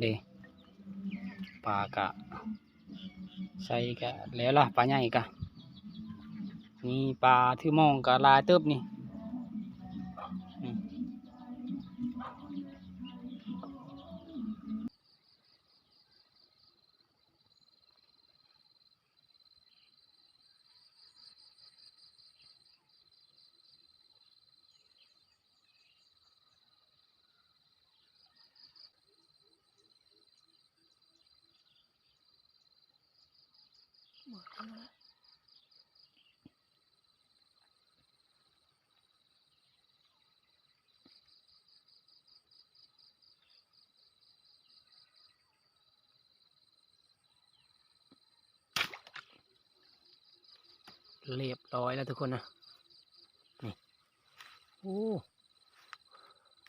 เดปลากะใส่กะแล้วล่ะปลาใหญ่กะนี่ปลาที่มองกะลายเติบนี่ เรียบร้อยแล้วทุกคนนะ นี่ โอ้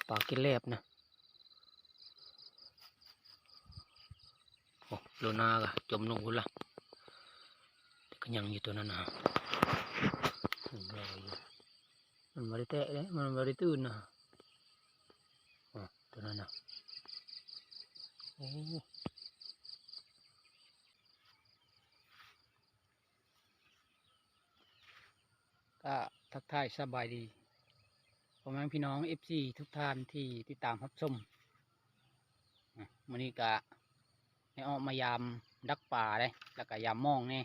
ปลากินเล็บนะโอ้โลนากะจมลงคุณละแต่ก็ยังอยู่ตัวนั้นนะมันลอยอยู่มันไม่ได้แตะเลยมันม่ได้ตื่นนะโอ้ตัวนั้นนะโอ้ ก็ทักทายสบายดีพ่อแม่พี่น้องเอฟซีทุกท่านที่ติดตามรับชมอะวันนี้กะให้ออกมายามดักป่าเลยแล้วก็ยามมองเนี่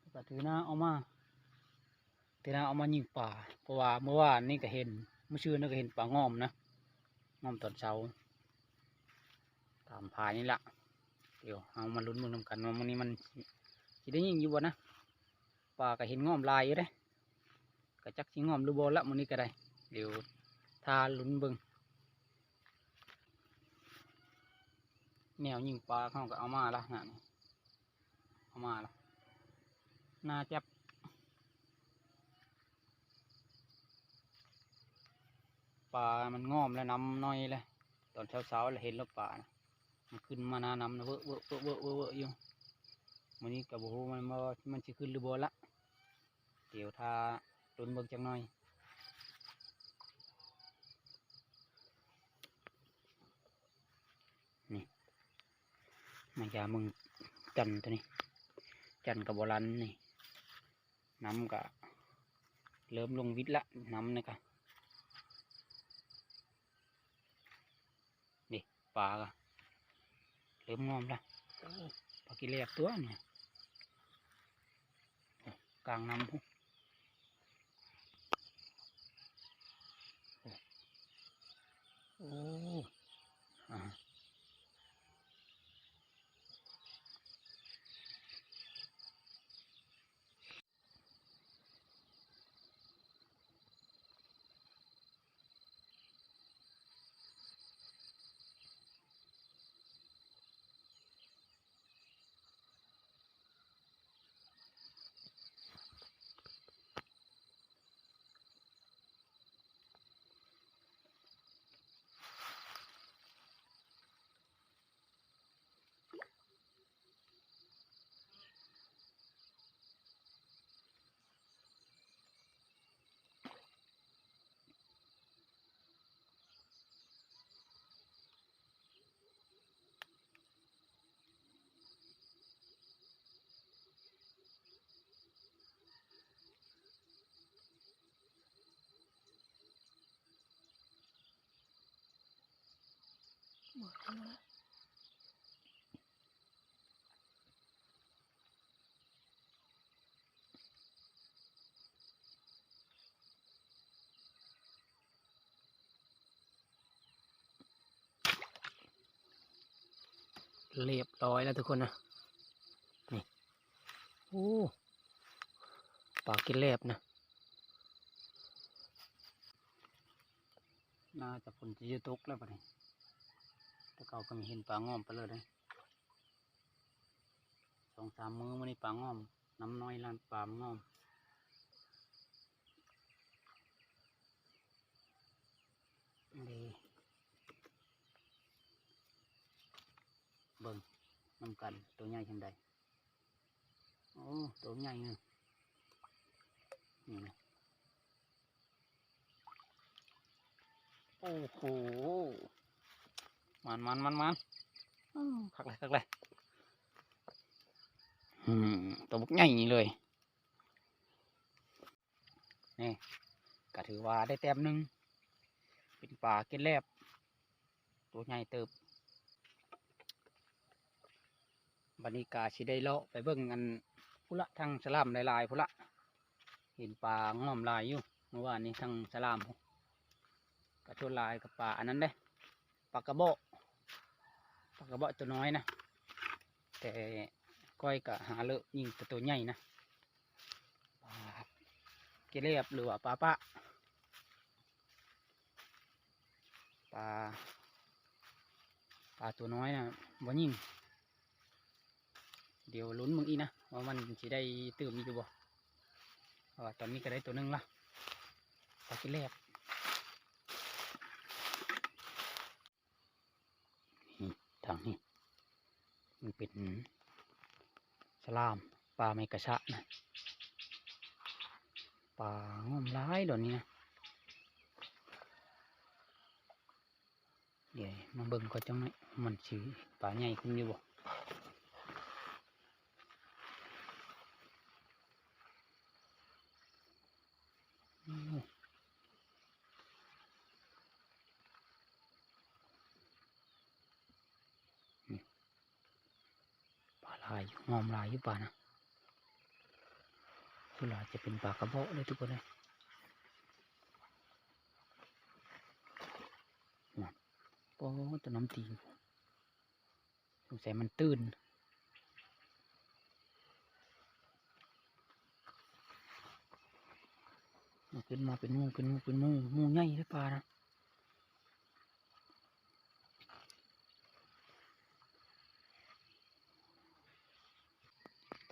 แล้วก็ถือหน้าเอามาถือหน้าเอามายิงป่า เพราะว่าเมื่อวานนี่ก็เห็นเมื่อชื่นนี่ก็เห็นป่างอมนะงอมตอนเช้าตามพายนี่ละเดี๋ยวเอามาลุ้นมึงนำกันว่ามันนี้มันสิได้ยิงอยู่บ่นะป่าก็เห็นงอมลายอยู่เด้ ก็จักสิงอมหรือบ่ละมันนี้ก็ได้ เดี๋ยวทาลุ้นเบิงแนวยิงปลาเขาก็เอามาละนะนี่เอามาละน่าจะปลา มันงอมแล้วน้ำน้อยเลยตอนเช้าเช้าๆเราเห็นแล้วปลานะมันขึ้นมาหนาน้ำนะเวอะเวอะเวอะเวอะเวอะออยู่วันนี้กับโอ้โหมันมันจะขึ้นหรือบ่ละเดี๋ยวถ้า ตุนเบิ่งจังหน่อยมายามึงจันตัวนี้ จันกับบรันนี่น้ำกะเริ่มลงวิทย์ละน้ำนี่กะนี่ปลากะเริ่มงอมละโอ้ปลากิเลสตัวเนี่ยโอ้กลางน้ำ โอ้อ่า เรียบร้อยแล้วทุกคนนะ นี่ โอ้ปลากินเล็บนะ น่าจะฝนจะยุตกแล้วปะเนี่ย แต่เก่าก็มีเห็นปลางอมไปเลยเลยสองสามมือมันนี่ปลางอม น้ำน้อยล้านปลามงอมดีเบิ่งน้ำกันตัวใหญ่ชังใดโอ้ตัวใหญ่เนอะนี่นะโอ้โห มันมันมันมันอ้าวคักเลยคักเลยอืมตัวบุกใหญ่นี่เลยนี่ก็ถือว่าได้แต้มหนึ่งเป็นปลาเก็ดแลบ ตัวใหญ่เติบบันนี้กาชิได้เลาะไปเบิ่งอันพุละทางสลามหลายๆพุละเห็นปลาง่อมหลายอยู่เมื่อวานนี้ทางสลามพุกระชวนลายกับปลาอันนั้นเด้ปลากระเบาะ ปลากระเบาะตัวน้อยนะ แต่ก้อยกะหาเลอะยิงแต่ตัวใหญ่นะปลาเกลียบหรือว่าปลาปะปลาปลาตัวน้อยนะบ่ยิงเดี๋ยวลุ้นมึงอีนะว่ามันจะได้ตื่มอีกหรือบ่เพราะว่าตอนนี้ก็ได้ตัวหนึงละปลาเกลียบนี่ ทางนี้ มันเป็นสลามปลาไม่กระชะนะปลาง่อมร้ายเดี๋ยวนี้นะเดี๋ยวมาเบิ่งก็จังหน่อยมันสีปลาใหญ่ขึ้นอยู่บ่โอ้ปลาลายอยู่ งอมลายอยู่ป่านะสุลาจะเป็นปลากระบอกเลยทุกคนเลยนั่นโอ้ตัวน้ำตีนสงสัยมันตื้นขึ้นมาเป็นมูเป็นมูเป็นมูหมูใหญ่เลยปลานะ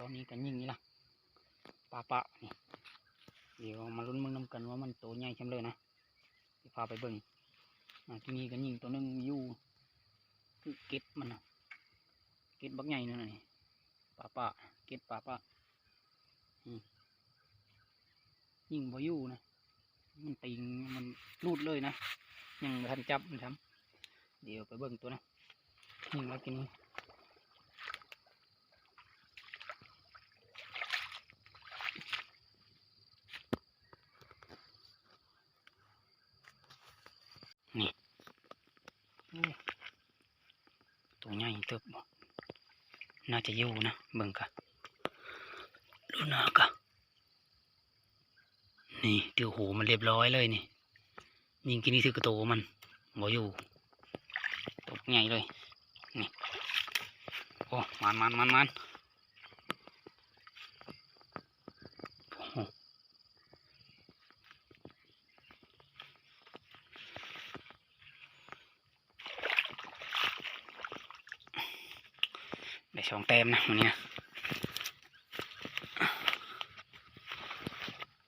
อนนี้กันยิ่งนี้ล่ะปลาปะนี่เดี๋ยวมาลุ้นมึงน้ำกันว่ามันโตใหญ่ช่ำเลยนะสิพาไปเบิ่งอ่าที่นี่กันยิ่งตัวหนึงอยู่คือเก็ดมันนะเก็ดบักใหญ่นั่นน่ะนี่ปลาปะเก็ดปลาปะยิ่งบ่อยู่นะมันติงมันรูดเลยนะยังบ่ทันจับมันทำเดี๋ยวไปเบิ่งตัวนะยิ่งแล้วกินนี่ โอ้ตัวใหญ่ เติบบ่น่าจะอยู่นะเบิ่งกะดูหน้ากะนี่เดี๋ยวหูมันเรียบร้อยเลยนี่ยิงกินนี่ถือกระโตมันบ่อยู่ตกใหญ่เลยนี่โอ้มันมันมันมันโอ้โหได้ สองแต้มนะวันนี้นะ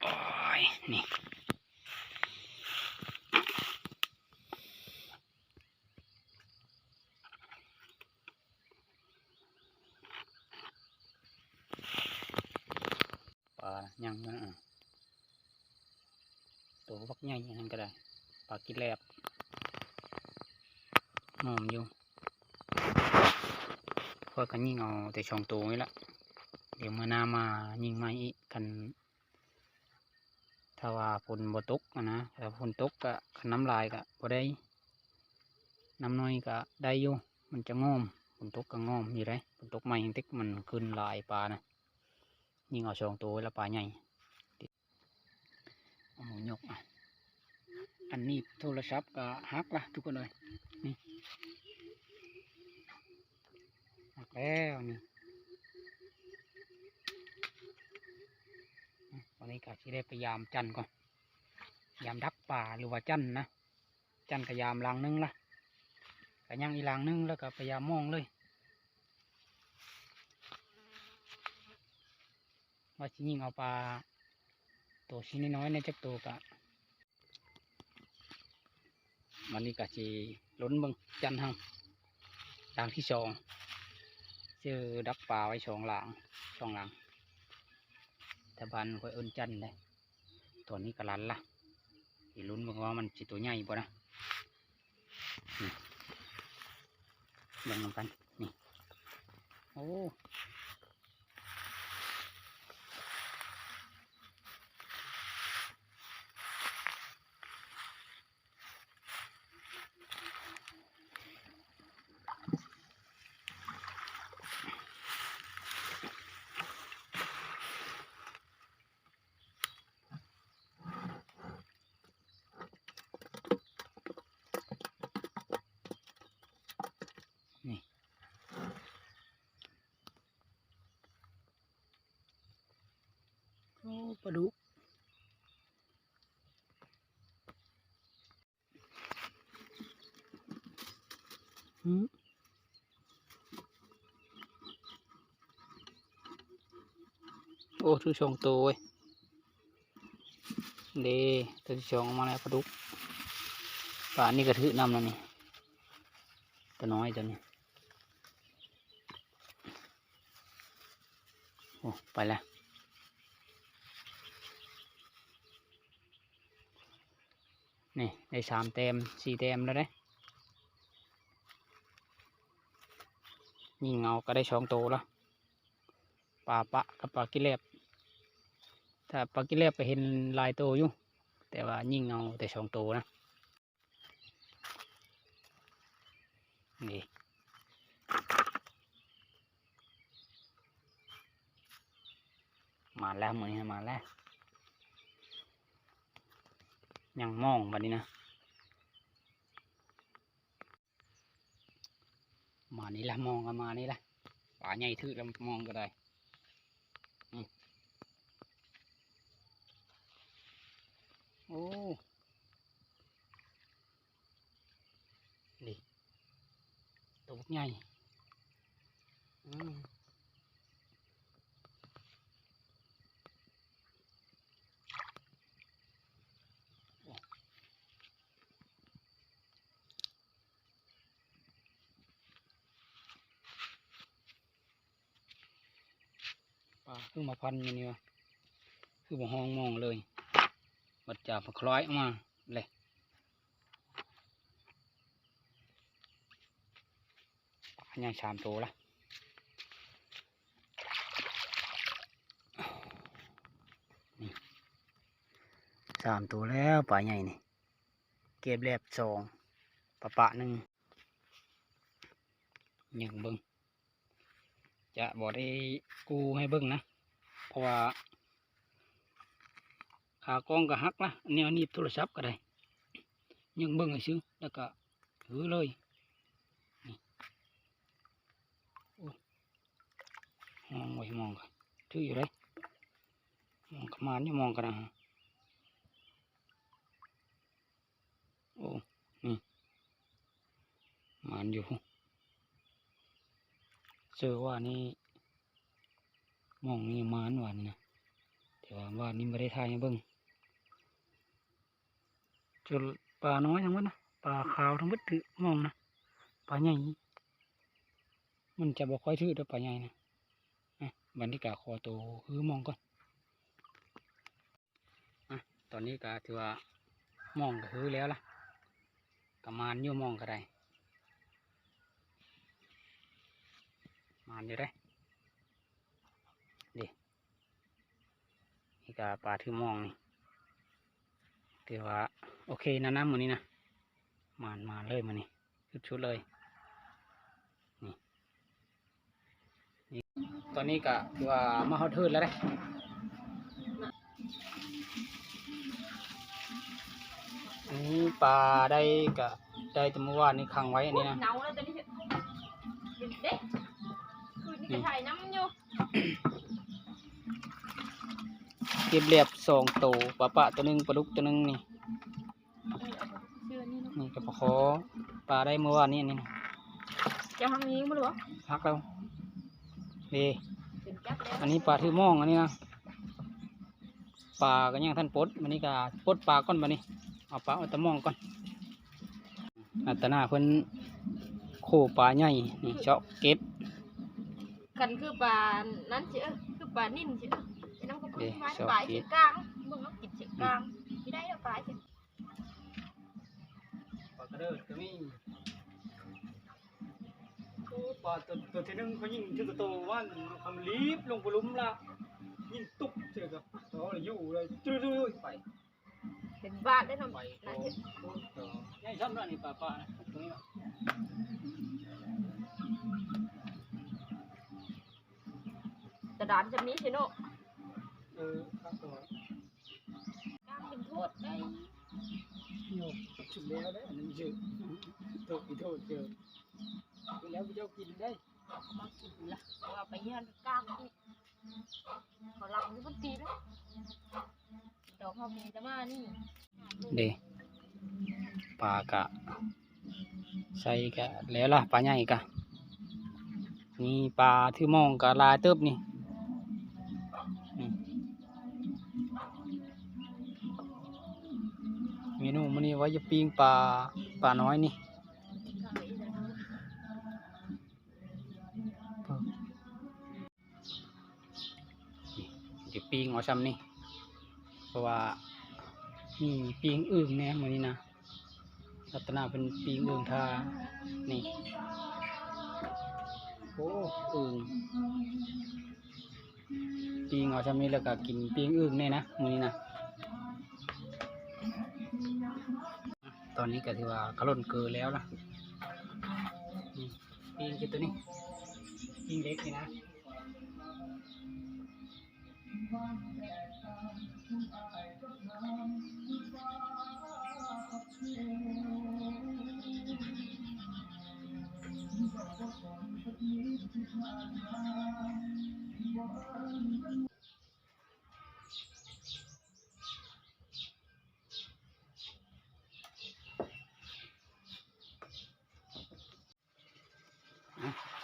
โอ้ยนี่ ปลายังนะอะตัวบักใหญ่อย่างนั้นก็ได้ปลากินแลบหอมอยู่เพื่อกันยิงเอา แต่ช่องตัวนี่ละเดี๋ยวเมื่อหน้ามายิงมาอีกกัน ถ้าว่าฝนบ่ตกนะถ้าฝนตกก็คันน้ำลายก็บ่ได้น้ำน้อยก็ได้อยู่มันจะงอมฝนตกก็งอมอยู่ได้ฝนตกใหม่ติ๊กมันขึ้นหลายปลานะยิงเอาสองตัวแล้วปลาใหญ่อาหมูยกอะอันนี้โทรศัพท์ก็หักละทุกคนเลยนี่หัก แล้วนี่วันนี้ก็ที่ได้พยายามจันก่อนยามดักป่าหรือว่าจันนะ จันก็ยามลางนึงละก็ยังอีลางนึงแล้วก็พยายามมองเลยว่าสิยิงเอาปลาตัวชิ้นน้อยๆในจักตัวกะวันนี้กะสิล้นบิงจันหังหลังที่สอง เจอดักปลาไว้สองหลังสองหลังตะบันค่อยอินจันเลยตัวนี้กระลันละอีลุ้นบอกว่ามันสิตัวใหญ่บ่นะอืมเบิ่งนำกันนี่โอ้ นี่ โอ้ปลาดุกหืมโอ้ทุกชองตัวเว้ยเด้ตัวที่องมาแล้วปลาดุกป่านนี้กระถือนำแล้วนี่ตัวน้อยตัวนี้โอ้ไปแล้วนี่ได้สามเต็มสี่เต็มแล้วเด้ยิงเงาก็ได้สองโตแล้วปลาปะกับปลากิเลบ ถ้าปลากิเลบไปเห็นหลายตัวอยู่ แต่ว่ายิงเงาแต่สองตัวนะ นี่มาแล้วมือนี้มาแล้ว ยังมองบัดนี้นะ มานี่ละมองกันมานี่ละป่าใหญ่ทื่อแล้วมองก็ได้อืมโอ้นี่ ตัวบักใหญ่ปลาคือมาพันอยู่นี่วะคือมาห้องมองเลยบัดจับมาคล้อยออกมาเลยปลา ยังสามตัวละนี่สามตัวแล้วปลาใหญ่นี่ เก็บแลบสองปลาปะหนึ่งยังเบิ้งจะบอกได้กูให้เบิ้งนะ เพราะว่าขากล้องก็หักละอันนี้เอาหนีบโทรศัพท์ก็ได้ยังเบิ้งให้ซื้อแล้วก็ถือเลยนี่โอ้ มองไว้มองกันถืออยู่เลยมองขมานอยู่มองกันนะโอ้นี่มานอยู่เจอว่านี่มองนี่มานวานนะแต่ว่าว่านี่ไม่ได้ทายเบิ่งจนปลาน้อยทั้งหมดนะปลาขาวทั้งหมดถือมองนะปลาใหญ่มันจะบอกค่อยถือเด้วยปลาใหญ่นะ อะบันที่กาคอโตคือมองก่อนอะตอนนี้ก็ถือว่ามองก็คือแล้วล่ะกะมานอยู่มองก็ได้มานอยู่ได้ดินี่ก็ปลาที่มองนี่ถือว่าโอเคนะน้ำมือนี้นะมานมาเลยมือนี้ชุดๆเลยนี่นี่ ตอนนี้ก็ถือว่ามาฮอดทืดแล้วได้อันนี้ปลาได้ก็ได้แต่เมื่อวานนี้ขังไว้อันนี้นะหนาวแล้วตอนนี้เด็กเด็กคืนนี้จะถ่ายน้ำอยู่เก็บเรียบสองตัวปลาปะตัวหนึงปลาดุกตัวหนึงนี่ เชื่อนี่เนาะนี่ก็ปลาขอปลาได้เมื่อวานนี้นี่นะจะทำนี้มั้งหรือวะพักแล้วดีเป็ นจับแล้วอันนี้ปลาทือม่องอันนี้นะปลาก็ยังท่านปลดมันนี้ก็ปลดปลาก่อนมานี่เอาปลาเอาแตะม่องก่อนอัตนาเพิ่นโคปลาใหญ่นี่เจาะเก็บกันคือปลานั้นเชื่อคือปลานิ่นเชื่อไอ้น้ำก็คือไม้เอ๊ะชอบปลากิเชืนกลางมึงต้องกินเชืกลางไม่ได้แล้วปลาเชือปลากระเดิดก็มี ปลาตัวตัวที่หนึงเขายิงชื่อกระโตว่านเขาลีบลงไปหลุมละยิงตุ๊บเจอกับเขาเลยอยู่เลยจุ้ยๆไปเป็นบ้านได้ทำไปนั่นโอ้สิโหนี่ชอบนั่นนี่ปลาปลานะตรงนี้เนาะกระดานจะมีสิโนเออครับตัวกางเป็นโทษได้ โยกชุดแล้วได้อันนี้ชื่อโทษอีโทษเจอไป แล้วพี่เจ้ากินได้เอามากินละว่าไปเยี่ยนกางอีกเขาลังนี่มันปีนะดอกเขามีแต่มานี่เดปลากะใส่กะแล้วล่ะปลาใหญ่กะนี่ปลาที่มองกะลายเติบนี่นี่เมนูมันนี่ว่าจะปิ้งปลาปลาน้อยนี่ ปิ้งเอาซ้ำนี่เพราะว่ามีปิ้งอึ่งแน่มือนี้นะลักษณะเป็นปิ้งอึ่งทานี่โอ้อึ่งปิ้งเอาซ้ำนี่แล้วก็กินปิ้งอึ่งแน่นะมือนี้นะตอนนี้ก็ถือว่ากระล่นเกลือแล้วนะนี่ปิ้งคือตัวนี้ปิ้งเล็กนี่นะ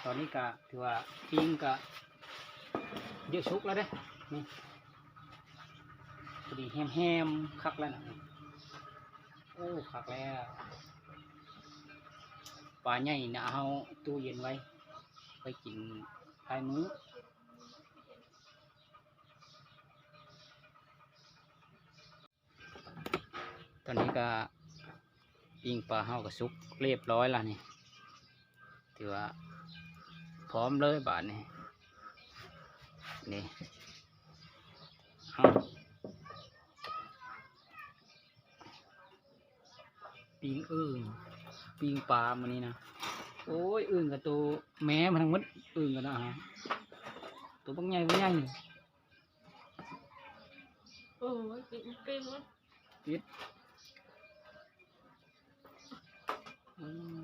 ตอนนี้ก็ถือว่าปิ้งก็เยอะชุกแล้วเด้ นี่พอดีแฮมๆคักแล้วนะโอ้คักแล้วปลาใหญ่นะเอาตู้เย็นไว้ ไปกินภายมื้อตอนนี้ก็ปิ้งปลาเฮากับซุกเรียบร้อยแล้วนี่ถือว่าพร้อมเลยบาทนี่นี่ เอาปิงอึ่งปิงปลามันนี่นะโอ้ยอึ่งกับตัวแม่มันทั้งหมดอึ่งกันนะฮะตัวบักใหญ่บักใหญ่เออปีนปีนมันปิดอืม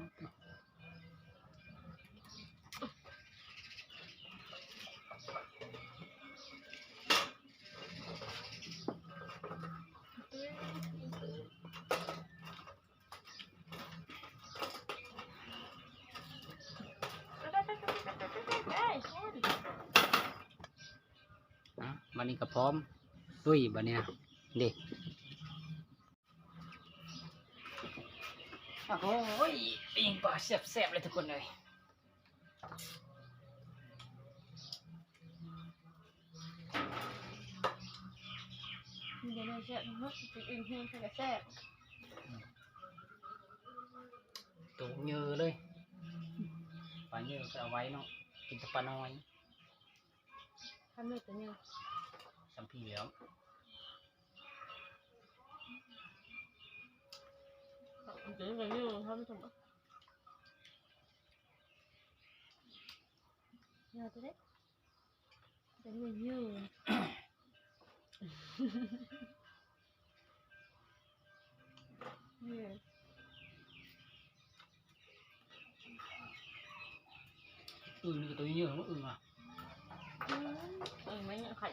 เอ้ย อะบันนี้ก็พร้อมลุยบันนี้นะเด็กโอ้ยปิงปลาแซ่บๆเลยทุกคนเลยเดี๋ยวเราจะนึกถึงอื่นเพียงแค่แซ่บตัวเยอะเลยปลาเยอะก็เอาไว้เนาะกินแต่ปลาน้อยทำเลยตัวเนี้ย สัมพีแล้วเดี๋ยวเราอยู่ทำสมบัติเนี่ยตัวเล็กเดี๋ยวเราอยู่เนี่ยอึ่งนี่ก็ตัวเยอะมั้งอึ่งอะอืมเออไม่เนี่ยไข่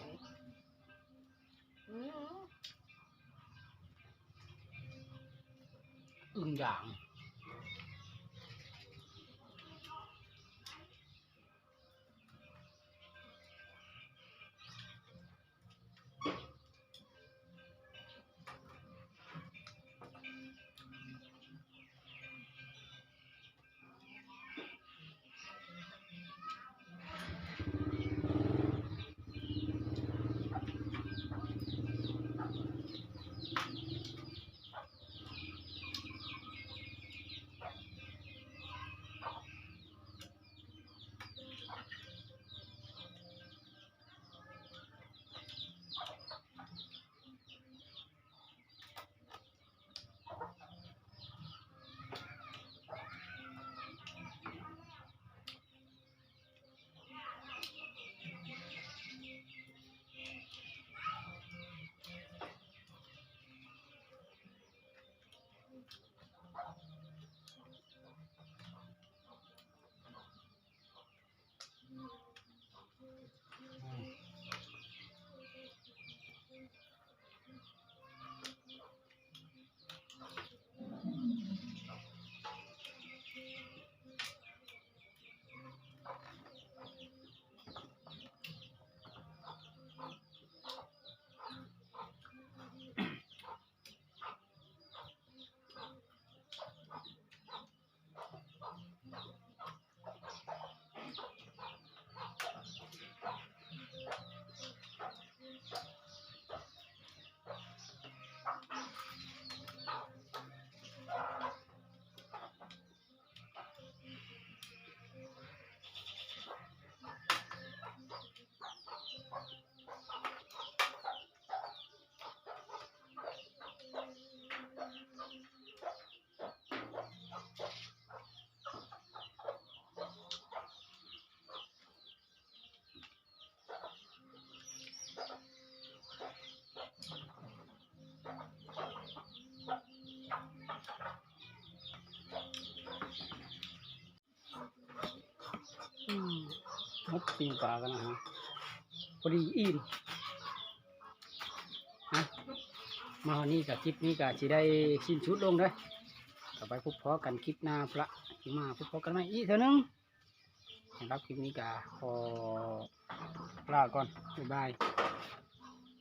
อึ่งอย่าง ปิ้งปลากันนะฮะพอดีอิ่มนะมาวันนี้กับคลิปนี้กับจะได้สิ้นชุดลงเลยต่อไปพบพอกันคลิปหน้าพระที่มาพบพอกันไหมอีกเท่านึงสำหรับคลิปนี้กับขอลาก่อนบ๊ายบาย